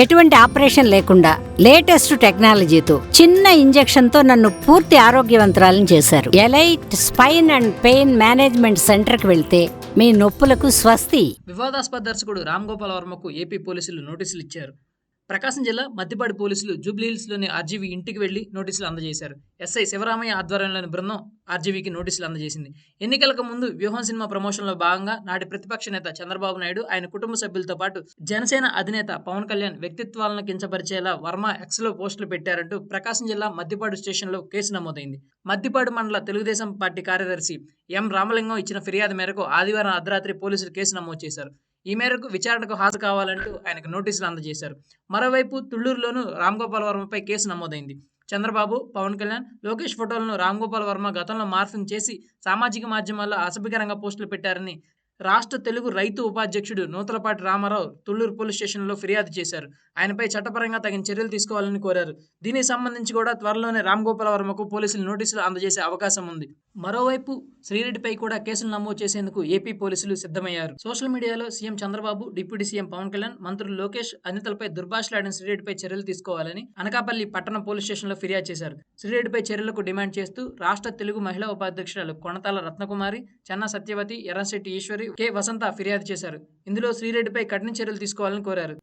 ఎటువంటి ఆపరేషన్ లేకుండా లేటెస్ట్ టెక్నాలజీతో చిన్న ఇంజెక్షన్తో నన్ను పూర్తి ఆరోగ్యవంతురాలను చేశారు. Elite spine and pain management సెంటర్కి వెళ్తే మీ నొప్పులకు స్వస్తి. వివాదాస్పద దర్శకుడు రామ్ గోపాల్ వర్మకు ఏపీ పోలీసులు నోటీసులు ఇచ్చారు. ప్రకాశం జిల్లా మద్దిపాడు పోలీసులు జూబ్లీహిల్స్లోని ఆర్జీవీ ఇంటికి వెళ్ళి నోటీసులు అందజేశారు. ఎస్ఐ శివరామయ్య ఆధ్వర్యంలోని బృందం ఆర్జీవీకి నోటీసులు అందజేసింది. ఎన్నికలకు ముందు వ్యూహం సినిమా ప్రమోషన్లో భాగంగా నాటి ప్రతిపక్ష నేత చంద్రబాబు నాయుడు ఆయన కుటుంబ సభ్యులతో పాటు జనసేన అధినేత పవన్ కళ్యాణ్ వ్యక్తిత్వాలను కించపరిచేలా వర్మ ఎక్స్లో పోస్టులు పెట్టారంటూ ప్రకాశం జిల్లా మద్దిపాడు స్టేషన్లో కేసు నమోదైంది. మద్దిపాడు మండల తెలుగుదేశం పార్టీ కార్యదర్శి ఎం రామలింగం ఇచ్చిన ఫిర్యాదు మేరకు ఆదివారం అర్ధరాత్రి పోలీసులు కేసు నమోదు చేశారు. ఈ మేరకు విచారణకు హాజరు కావాలంటూ ఆయనకు నోటీసులు అందజేశారు. మరోవైపు తుళ్ళూరులోనూ రామ్ గోపాల్ వర్మపై కేసు నమోదైంది. చంద్రబాబు పవన్ కళ్యాణ్ లోకేష్ ఫోటోలను రామ్ గోపాల్ వర్మ గతంలో మార్ఫింగ్ చేసి సామాజిక మాధ్యమాల్లో అసభ్యకరంగా పోస్టులు పెట్టారని రాష్ట్ర తెలుగు రైతు ఉపాధ్యక్షుడు నూతలపాటి రామారావు తుళ్ళూరు పోలీస్ స్టేషన్లో ఫిర్యాదు చేశారు. ఆయనపై చట్టపరంగా తగిన చర్యలు తీసుకోవాలని కోరారు. దీనికి సంబంధించి కూడా త్వరలోనే రామ్ గోపాల వర్మకు పోలీసులు నోటీసులు అందజేసే అవకాశం ఉంది. మరోవైపు శ్రీరెడ్డిపై కూడా కేసులు నమోదు చేసేందుకు ఏపీ పోలీసులు సిద్ధమయ్యారు. సోషల్ మీడియాలో CM Chandrababu deputy CM Pawan Kalyan మంత్రులు లోకేష్ అనితలపై దుర్భాషలాడిన శ్రీరెడ్డిపై చర్యలు తీసుకోవాలని అనకాపల్లి పట్టణ పోలీస్ స్టేషన్లో ఫిర్యాదు చేశారు. శ్రీరెడ్డిపై చర్యలకు డిమాండ్ చేస్తూ రాష్ట్ర తెలుగు మహిళా ఉపాధ్యక్షురాలు కొనతాల రత్నకుమారి చెన్న సత్యవతి ఎర్రంశెట్టి ఈశ్వరి కె వసంత ఫిర్యాదు చేశారు. ఇందులో శ్రీరెడ్డిపై కఠిన చర్యలు తీసుకోవాలని కోరారు.